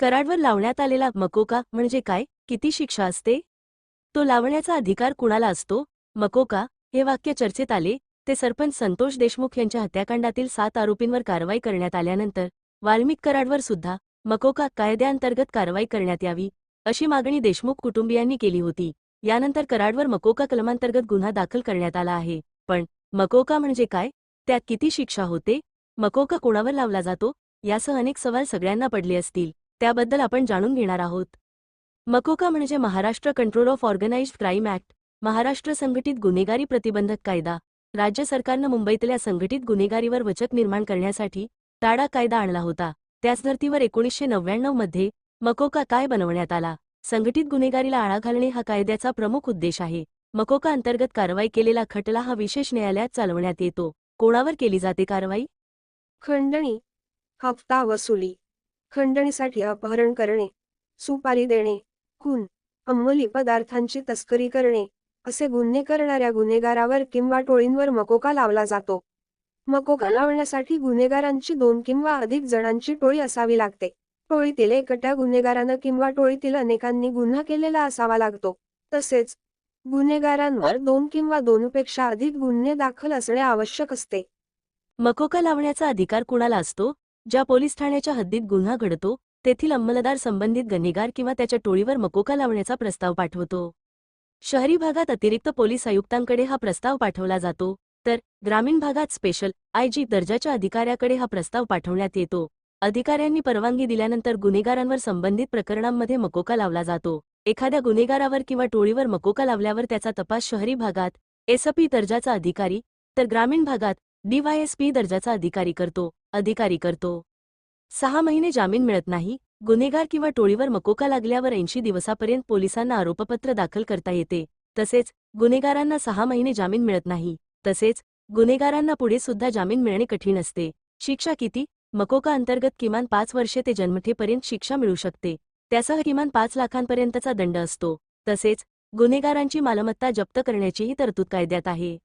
कराडवर लावण्यात आलेला मकोका म्हणजे काय? किती शिक्षा असते? तो लावण्याचा अधिकार कुणाला असतो? मकोका हे वाक्य चर्चेत आले ते सरपंच संतोष देशमुख यांच्या हत्याकांडातील सात आरोपींवर कारवाई करण्यात आल्यानंतर वाल्मिक कराडवर सुद्धा मकोका कायद्याअंतर्गत कारवाई करण्यात यावी अशी मागणी देशमुख कुटुंबियांनी केली होती. यानंतर कराडवर मकोका कलमांतर्गत गुन्हा दाखल करण्यात आला आहे. पण मकोका म्हणजे काय? त्यात किती शिक्षा होते? मकोका कोणावर लावला जातो? यासह अनेक सवाल सगळ्यांना पडले असतील. त्याबद्दल आपण जाणून घेणार आहोत. मकोका म्हणजे Maharashtra control of organised crime act Maharashtra संघटित गुन्हेगारी प्रतिबंधक कायदा राज्य सरकारनं मुंबईतल्या संघटित गुन्हेगारीवर वचक निर्माण करण्यासाठी टाडा कायदा आणला होता. त्याच धर्तीवर एकोणीसशे नव्याण्णवमध्ये मकोका काय बनवण्यात आला? संघटित गुन्हेगारीला आळा घालणे हा कायद्याचा प्रमुख उद्देश आहे. मकोका अंतर्गत कारवाई केलेला खटला हा विशेष न्यायालयात चालवण्यात येतो. कोणावर केली जाते कारवाई? खंडणी हप्ता वसुली. खंडणीसाठी अपहरण करणे सुपारी देणे खून अंमली पदार्थांची तस्करी करणे असे गुन्हे करणाऱ्या गुन्हेगारावर किंवा टोळींवर मकोका लावला जातो. मकोका लावण्यासाठी गुन्हेगारांची दोन किंवा अधिक जणांची टोळी असावी लागते. टोळीतील एकट्या गुन्हेगारानं किंवा टोळीतील अनेकांनी गुन्हा केलेला असावा लागतो. तसेच गुन्हेगारांवर दोन किंवा दोनपेक्षा अधिक गुन्हे दाखल असणे आवश्यक असते. मकोका लावण्याचा अधिकार कुणाला असतो? ज्या पोलीस ठाण्याच्या हद्दीत गुन्हा घडतो तेथील अंमलदार संबंधित गुन्हेगार किंवा त्याच्या टोळीवर मकोका लावण्याचा प्रस्ताव पाठवतो. शहरी भागात अतिरिक्त पोलीस आयुक्तांकडे हा प्रस्ताव पाठवला जातो तर ग्रामीण भागात स्पेशल आयजी दर्जाच्या अधिकाऱ्याकडे हा प्रस्ताव पाठवण्यात येतो. अधिकाऱ्यांनी परवानगी दिल्यानंतर गुन्हेगारांवर संबंधित प्रकरणांमध्ये मकोका लावला जातो. एखाद्या गुन्हेगारावर किंवा टोळीवर मकोका लावल्यावर त्याचा तपास शहरी भागात एसपी दर्जाचा अधिकारी तर ग्रामीण भागात डीवायएसपी दर्जाचा अधिकारी करतो. अधिकारी करतो. सहा महिने जामीन मिळत नाही गुन्हेगार किंवा टोळीवर मकोका लागल्यावर ऐंशी दिवसापर्यंत पोलिसांना आरोपपत्र दाखल करता येते. तसेच गुन्हेगारांना सहा महिने जामीन मिळत नाही. तसेच गुन्हेगारांना पुढे सुद्धा जामीन मिळणे कठीण असते. शिक्षा किती? मकोका अंतर्गत किमान पाच वर्षे ते जन्मठेपर्यंत शिक्षा मिळू शकते. त्यासह किमान पाच लाखांपर्यंतचा दंड असतो. तसेच गुन्हेगारांची मालमत्ता जप्त करण्याचीही तरतूद कायद्यात आहे.